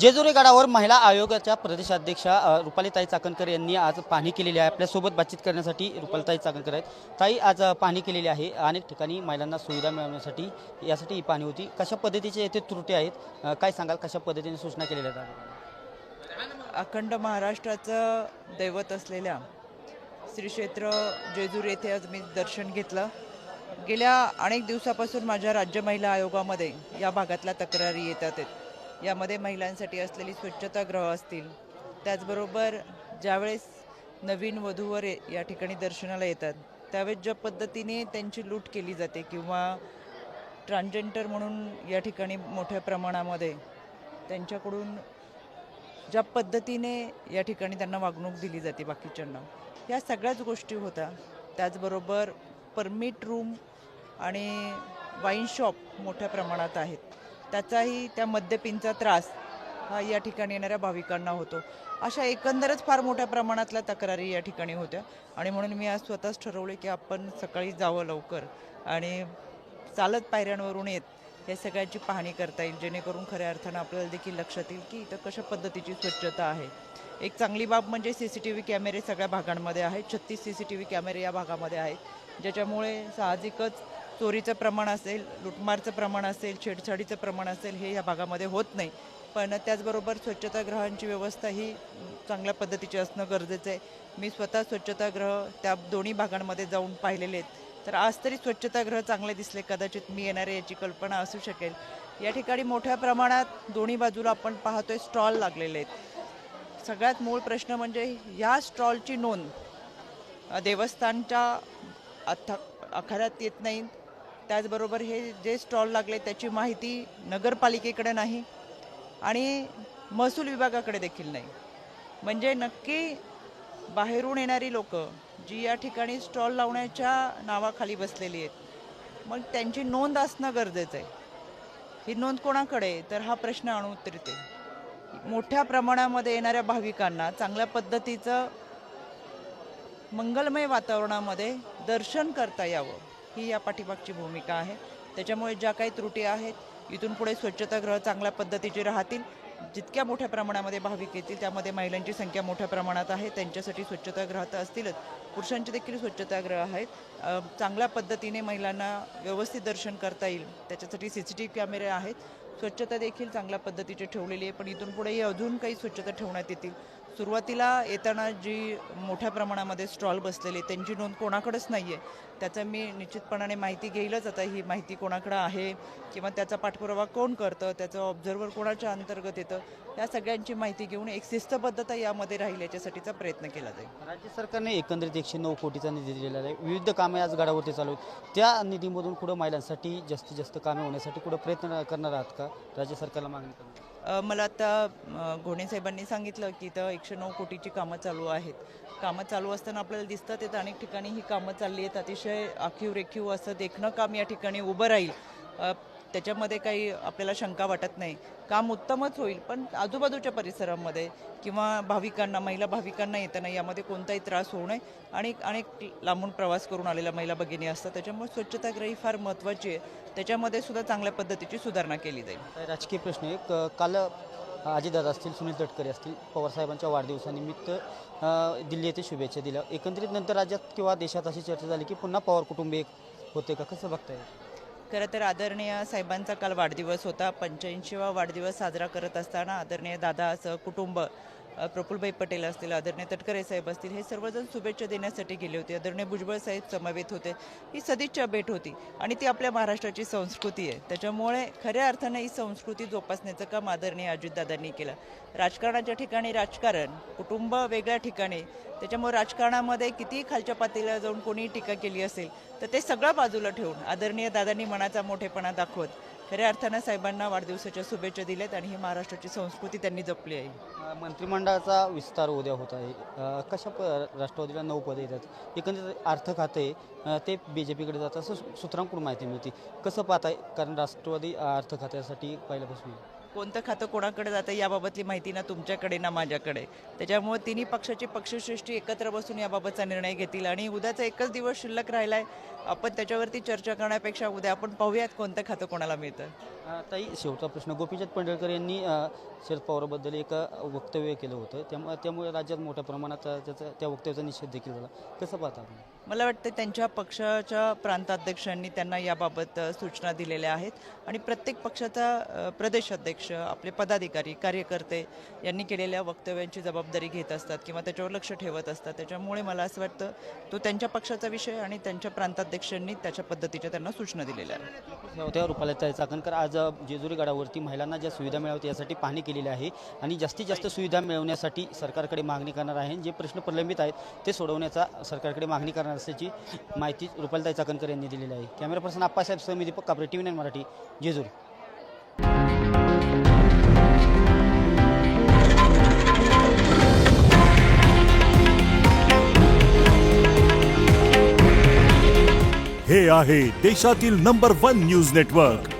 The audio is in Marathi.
जेजुरी गडावर महिला आयोगाच्या प्रदेशाध्यक्षा रुपालीताई चाकणकर यांनी आज पाहणी केलेली आहे. आपल्यासोबत बातचीत करण्यासाठी रुपालीताई चाकणकर आहेत. ताई आज पाहणी केलेली आहे. अनेक ठिकाणी महिलांना सुविधा मिळवण्यासाठी यासाठी ही पाहणी होती. कशा पद्धतीचे येथे त्रुटी आहेत? काय सांगाल? कशा पद्धतीने सूचना केलेल्या आहेत? अखंड महाराष्ट्राचं दैवत असलेल्या श्री क्षेत्र जेजूर येथे आज मी दर्शन घेतलं. गेल्या अनेक दिवसापासून माझ्या राज्य महिला आयोगामध्ये या भागातल्या तक्रारी येतात आहेत. यामध्ये महिलांसाठी असलेली स्वच्छतागृह असतील. त्याचबरोबर ज्यावेळेस नवीन वधूवर या ठिकाणी दर्शनाला येतात त्यावेळेस ज्या पद्धतीने त्यांची लूट केली जाते किंवा ट्रान्सजेंडर म्हणून या ठिकाणी मोठ्या प्रमाणामध्ये त्यांच्याकडून ज्या पद्धतीने या ठिकाणी त्यांना वागणूक दिली जाते बाकीच्यांना. या सगळ्याच गोष्टी होत्या त्याचबरोबर परमिट रूम आणि वाईन शॉप मोठ्या प्रमाणात आहेत. त्याचाही त्या मद्यपींचा त्रास हा या ठिकाणी येणाऱ्या भाविकांना होतो. अशा एकंदरच फार मोठ्या प्रमाणातल्या तक्रारी या ठिकाणी होत्या. आणि म्हणून मी आज स्वतःच ठरवले की आपण सकाळी जावं लवकर आणि चालत पायऱ्यांवरून येत या सगळ्याची पाहणी करता येईल. जेणेकरून खऱ्या अर्थानं आपल्याला देखील लक्षात येईल की इथं कशा पद्धतीची स्वच्छता आहे. एक चांगली बाब म्हणजे सी सी टी व्ही कॅमेरे सगळ्या भागांमध्ये आहेत. छत्तीस सी सी टी व्ही कॅमेरे या भागामध्ये आहेत. ज्याच्यामुळे साहजिकच चोरीचं प्रमाण असेल लुटमारचं प्रमाण असेल छेडछाडीचं प्रमाण असेल हे या भागामध्ये होत नाही. पण त्याचबरोबर स्वच्छतागृहांची व्यवस्था ही चांगल्या पद्धतीची असणं गरजेचं आहे. मी स्वतः स्वच्छतागृह त्या दोन्ही भागांमध्ये जाऊन पाहिलेले आहेत. तर आज तरी स्वच्छतागृह चांगले दिसले कदाचित मी येणारे याची कल्पना असू शकेल. या ठिकाणी मोठ्या प्रमाणात दोन्ही बाजूला आपण पाहतोय स्टॉल लागलेले आहेत. सगळ्यात मूळ प्रश्न म्हणजे या स्टॉलची नोंद देवस्थानच्या अथ आखाड्यात येत नाही. त्याचबरोबर हे जे स्टॉल लागले त्याची माहिती नगरपालिकेकडे नाही आणि महसूल विभागाकडे देखील नाही. म्हणजे नक्की बाहेरून येणारी लोक जी या ठिकाणी स्टॉल लावण्याच्या नावाखाली बसलेली आहेत मग त्यांची नोंद असणं गरजेचं आहे. ही नोंद कोणाकडे तर हा प्रश्न अनुत्तरित आहे मोठ्या प्रमाणामध्ये येणाऱ्या भाविकांना चांगल्या पद्धतीचं मंगलमय वातावरणामध्ये दर्शन करता यावं. ही या पाठीमागची भूमिका आहे. त्याच्यामुळे ज्या काही त्रुटी आहेत इथून पुढे स्वच्छतागृह चांगल्या पद्धतीचे राहतील. जितक्या मोठ्या प्रमाणामध्ये भाविक येतील त्यामध्ये महिलांची संख्या मोठ्या प्रमाणात आहे. त्यांच्यासाठी स्वच्छतागृह तर असतीलच. पुरुषांचे देखील स्वच्छतागृह आहेत. चांगल्या पद्धतीने महिलांना व्यवस्थित दर्शन करता येईल. त्याच्यासाठी सी सी टी व्ही कॅमेरे आहेत. स्वच्छता देखील चांगल्या पद्धतीची ठेवलेली आहे पण इथून पुढेही अजून काही स्वच्छता ठेवण्यात येतील. सुरुवातीला येताना जी मोठ्या प्रमाणामध्ये स्टॉल बसलेली त्यांची नोंद कोणाकडेच नाही आहे त्याचं मी निश्चितपणाने माहिती घेईलच. आता ही माहिती कोणाकडं आहे किंवा त्याचा पाठपुरावा कोण करतं त्याचं ऑब्झर्वर कोणाच्या अंतर्गत येतं या सगळ्यांची माहिती घेऊन एक शिस्तबद्धता यामध्ये राहील याच्यासाठीचा प्रयत्न केला जाईल. राज्य सरकारने एकंदरीत एकशे नऊ कोटीचा निधी दिलेला आहे. विविध कामे आज गडावरती चालू आहेत. त्या निधीमधून कुठं महिलांसाठी जास्तीत जास्त कामे होण्यासाठी कुठं प्रयत्न करणार आहात का? राज्य सरकारला मागणी करणार मला आता घोणेसाहेबांनी सांगितलं की इथं एकशे नऊ कोटीची कामं चालू आहेत. कामं चालू असताना आपल्याला दिसतात येतं अनेक ठिकाणी ही कामं चालली आहेत. अतिशय आखीव रेखीव असं देखणं काम या ठिकाणी उभं राहील. त्याच्यामध्ये काही आपल्याला शंका वाटत नाही. काम उत्तमच होईल पण आजूबाजूच्या परिसरामध्ये किंवा भाविकांना महिला भाविकांना येताना यामध्ये कोणताही त्रास होऊ नये. आणि अनेक लांबून प्रवास करून आलेल्या महिला भगिनी असतात त्याच्यामुळे स्वच्छताग्रही फार महत्त्वाची आहे. त्याच्यामध्ये सुद्धा चांगल्या पद्धतीची सुधारणा केली जाईल. राजकीय प्रश्न एक क- काल अजितदादा असतील सुनील तटकरे असतील पवारसाहेबांच्या वाढदिवसानिमित्त दिल्ली येथे शुभेच्छा दिल्या. एकंदरीत नंतर राज्यात किंवा देशात अशी चर्चा झाली की पुन्हा पवार कुटुंब एक होते का? कसं बघता येईल खरं तर आदरणीय साहेबांचा काल वाढदिवस होता. पंच्याऐंशीवा वाढदिवस साजरा करत असताना आदरणीय दादा असं कुटुंब प्रफुलभाई पटेल असतील आदरणीय तटकरे साहेब असतील हे सर्वजण शुभेच्छा देण्यासाठी गेले होते. आदरणीय भुजबळ साहेब समवेत होते. ही सदिच्छा भेट होती आणि ती आपल्या महाराष्ट्राची संस्कृती आहे. त्याच्यामुळे खऱ्या अर्थानं ही संस्कृती जोपासण्याचं काम आदरणीय अजितदादांनी केलं. राजकारणाच्या ठिकाणी राजकारण कुटुंब वेगळ्या ठिकाणी त्याच्यामुळे राजकारणामध्ये कितीही खालच्या पातळीला जाऊन कोणीही टीका केली असेल तर ते सगळं बाजूला ठेवून आदरणीय दादांनी मनाचा मोठेपणा दाखवत खऱ्या अर्थानं साहेबांना वाढदिवसाच्या शुभेच्छा दिल्यात आणि ही महाराष्ट्राची संस्कृती त्यांनी जपली आहे. मंत्रिमंडळाचा विस्तार उद्या होत आहे. अ, कशा प राष्ट्रवादीला नऊ पदे येतात एकंदरीत अर्थ खाते अ, ते बी जे पीकडे जातं असं सूत्रांकडून माहिती मिळते. कसं पाहताय? कारण राष्ट्रवादी अ, अर्थ खात्यासाठी पहिल्यापासून. कोणतं खातं कोणाकडे जातं याबाबतली माहिती ना तुमच्याकडे ना माझ्याकडे. त्याच्यामुळे तिन्ही पक्षाची पक्षश्रेष्ठी एकत्र बसून याबाबतचा निर्णय घेतील. आणि उद्याचा एकच दिवस शिल्लक राहिला आहे आपण त्याच्यावरती चर्चा करण्यापेक्षा उद्या आपण पाहूयात कोणतं खातं कोणाला मिळतं. ताई शेवटचा प्रश्न. गोपीचंद पडळकर यांनी शरद पवाराबद्दल एक वक्तव्य केलं होतं. त्यामुळे त्यामुळे राज्यात मोठ्या प्रमाणात त्याचा त्या वक्तव्याचा निषेध देखील झाला. कसं पाहता आपण? मला वाटतं त्यांच्या पक्षाच्या प्रांताध्यक्षांनी त्यांना याबाबत सूचना दिलेल्या आहेत. आणि प्रत्येक पक्षाचा प्रदेशाध्यक्ष आपले पदाधिकारी कार्यकर्ते यांनी केलेल्या वक्तव्यांची जबाबदारी घेत असतात किंवा त्याच्यावर लक्ष ठेवत असतात. त्याच्यामुळे मला असं वाटतं तो त्यांच्या पक्षाचा विषय आणि त्यांच्या प्रांताध्यक्षांनी त्याच्या पद्धतीच्या त्यांना सूचना दिलेल्या आहेत. होत्या रुपाली चाकणकर आज जेजुरी गडावरती महिलांना ज्या सुविधा मिळाव्यात यासाठी पाहणी केलेली आहे आणि जास्तीत जास्त सुविधा मिळवण्यासाठी सरकारकडे मागणी करणार आहे. जे प्रश्न प्रलंबित आहेत ते सोडवण्याचा सरकारकडे मागणी करणार असल्याची माहिती रुपालताई चाकणकर यांनी दिलेली आहे. कॅमेरा पर्सन आप्पासाहेब सह मी Deepak Kapre T V nine Marathi Jejuri. हे आहे देशातील नंबर वन न्यूज नेटवर्क